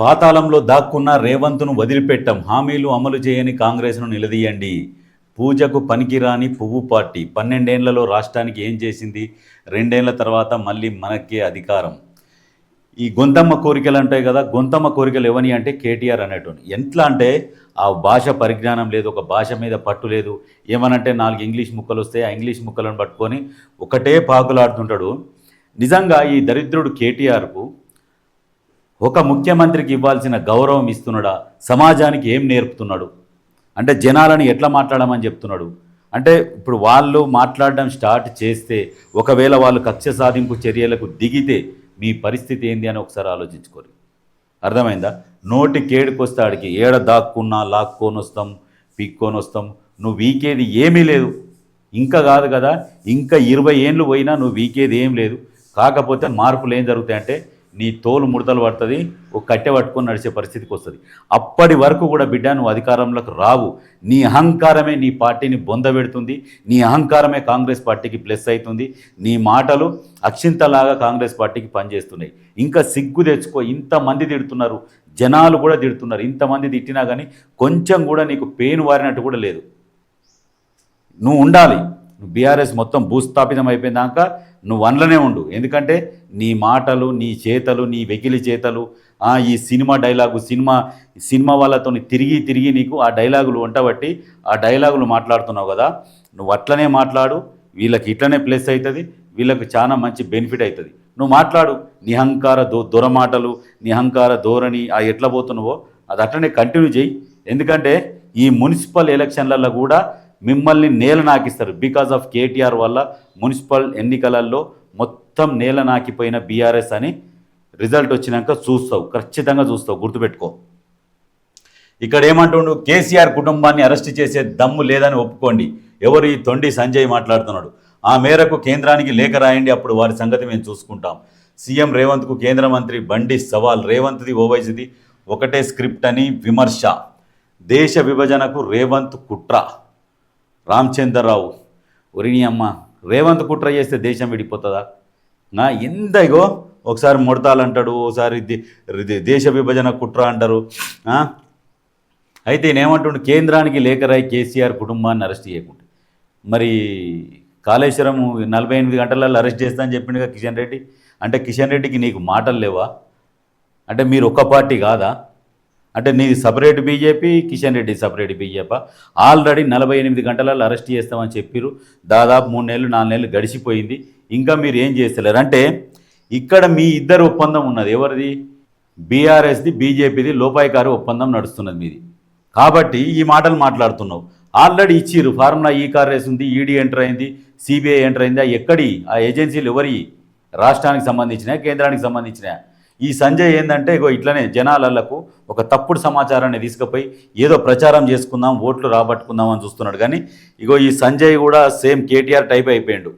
పాతాళంలో దాక్కున్న రేవంత్ను వదిలిపెట్టం. హామీలు అమలు చేయని కాంగ్రెస్ను నిలదీయండి. పూజకు పనికిరాని పువ్వు పార్టీ. పన్నెండేళ్ళలో రాష్ట్రానికి ఏం చేసింది? రెండేళ్ళ తర్వాత మళ్ళీ మనకే అధికారం. ఈ గొంతమ్మ కోరికలు అంటాయి కదా గొంతమ్మ కోరికలు ఎవని అంటే కేటీఆర్ అనేటువంటి ఎట్లా అంటే ఆ భాష పరిజ్ఞానం లేదు ఒక భాష మీద పట్టు లేదు. ఏమనంటే నాలుగు ఇంగ్లీష్ ముక్కలు వస్తాయి ఆ ఇంగ్లీష్ ముక్కలను పట్టుకొని ఒకటే పాకులాడుతుంటాడు. నిజంగా ఈ దరిద్రుడు కేటీఆర్కు ఒక ముఖ్యమంత్రికి ఇవ్వాల్సిన గౌరవం ఇస్తున్నాడా? సమాజానికి ఏం నేర్పుతున్నాడు? అంటే జనాలను ఎట్లా మాట్లాడమని చెప్తున్నాడు? అంటే ఇప్పుడు వాళ్ళు మాట్లాడడం స్టార్ట్ చేస్తే ఒకవేళ వాళ్ళు కక్ష సాధింపు చర్యలకు దిగితే మీ పరిస్థితి ఏంది అని ఒకసారి ఆలోచించుకోరు అర్థమైందా? నోటి కేడుకొస్తే ఆడికి ఏడ దాక్కున్నా లాక్కొని వస్తాం పీక్కొని వస్తాం నువ్వు వీకేది ఏమీ లేదు. ఇంకా కాదు కదా ఇంకా ఇరవై ఏండ్లు పోయినా నువ్వు వీకేది ఏం లేదు. కాకపోతే మార్పులు ఏం జరుగుతాయంటే నీ తోలు ముడతలు పడుతుంది ఒక కట్టె పట్టుకొని నడిచే పరిస్థితికి వస్తుంది. అప్పటి వరకు కూడా బిడ్డ నువ్వు అధికారంలోకి రావు. నీ అహంకారమే నీ పార్టీని బొందబెడుతుంది నీ అహంకారమే కాంగ్రెస్ పార్టీకి ప్లస్ అవుతుంది. నీ మాటలు అక్షింతలాగా కాంగ్రెస్ పార్టీకి పనిచేస్తున్నాయి. ఇంకా సిగ్గు తెచ్చుకో ఇంతమంది తిడుతున్నారు. జనాలు కూడా తిడుతున్నారు. ఇంతమంది తిట్టినా కానీ కొంచెం కూడా నీకు పెయిన్ వారినట్టు కూడా లేదు. నువ్వు ఉండాలి. బీఆర్ఎస్ మొత్తం భూస్థాపితం అయిపోయినాక నువ్వు వన్లనే ఉండు. ఎందుకంటే నీ మాటలు నీ చేతలు నీ వెకిలి చేతలు ఆ, ఈ సినిమా డైలాగు సినిమా సినిమా వాళ్ళతో తిరిగి తిరిగి నీకు ఆ డైలాగులు వంటబట్టి ఆ డైలాగులు మాట్లాడుతున్నావు కదా. నువ్వు అట్లనే మాట్లాడు వీళ్ళకి ఇట్లనే ప్లస్ అవుతుంది వీళ్ళకి చాలా మంచి బెనిఫిట్ అవుతుంది నువ్వు మాట్లాడు నిహంకార దో దొరమాటలు నిహంకార ధోరణి ఆ ఎట్లా పోతున్నావో అది అట్లనే కంటిన్యూ చేయి. ఎందుకంటే ఈ మున్సిపల్ ఎలక్షన్లలో కూడా మిమ్మల్ని నేల నాకిస్తారు. బికాజ్ ఆఫ్ కేటీఆర్ వల్ల మున్సిపల్ ఎన్నికలలో మొత్తం నేల నాకిపోయిన బీఆర్ఎస్ అని రిజల్ట్ వచ్చినాక చూస్తావు. ఖచ్చితంగా చూస్తావు. గుర్తుపెట్టుకో. ఇక్కడ ఏమంటుండు? కేసీఆర్ కుటుంబాన్ని అరెస్ట్ చేసే దమ్ము లేదని ఒప్పుకోండి. ఎవరు ఈ తొండి సంజయ్ మాట్లాడుతున్నాడు? ఆ మేరకు కేంద్రానికి లేఖ రాయండి. అప్పుడు వారి సంగతి మేము చూసుకుంటాం. సీఎం రేవంత్కు కేంద్ర మంత్రి బండి సవాల్. రేవంత్ది ఓవైసీది ఒకటే స్క్రిప్ట్ అని విమర్శ. దేశ విభజనకు రేవంత్ కుట్ర. రామచంద్రరావు ఒరిని అమ్మ రేవంత్ కుట్ర చేస్తే దేశం విడిపోతుందా? నా ఎంత ఇగో ఒకసారి ముడతాలంటాడు ఒకసారి దే- దేశ విభజన కుట్ర అంటారు అయితే నేనేమంటుండు కేంద్రానికి లేఖరాయి కేసీఆర్ కుటుంబాన్ని అరెస్ట్ చేయకుండా మరి కాళేశ్వరం నలభై ఎనిమిది గంటలలో అరెస్ట్ చేస్తా అని చెప్పిండుగా కిషన్ రెడ్డి. అంటే కిషన్ రెడ్డికి నీకు మాటలు లేవా? అంటే మీరు ఒక్క పార్టీ కాదా? అంటే నీది separate BJP Kishan Reddy separate BJP. Already నలభై ఎనిమిది గంటలలో అరెస్ట్ చేస్తామని చెప్పారు దాదాపు మూడు నెలలు నాలుగు నెలలు గడిచిపోయింది. ఇంకా మీరు ఏం చేస్తలేరు? అంటే ఇక్కడ మీ ఇద్దరు ఒప్పందం ఉన్నది. ఎవరిది? బీఆర్ఎస్ది బీజేపీది లోపాయికారు ఒప్పందం నడుస్తున్నది మీది. కాబట్టి ఈ మాటలు మాట్లాడుతున్నావు. ఆల్రెడీ ఇచ్చిర్రు. ఫార్ములా ఈ కార్ ఉంది ఈడీ ఎంటర్ అయింది సిబిఐ ఎంటర్ అయింది ఎక్కడి? ఆ ఏజెన్సీలు ఎవరి? రాష్ట్రానికి సంబంధించిన కేంద్రానికి సంబంధించిన ఈ సంజయ్ ఏంటంటే ఇగో ఇట్లనే జనాలకు ఒక తప్పుడు సమాచారాన్ని తీసుకుపోయి ఏదో ప్రచారం చేసుకుందాం ఓట్లు రాబట్టుకుందాం అని చూస్తున్నాడు. కానీ ఇగో ఈ సంజయ్ కూడా సేమ్ కేటీఆర్ టైప్ అయిపోయాడు.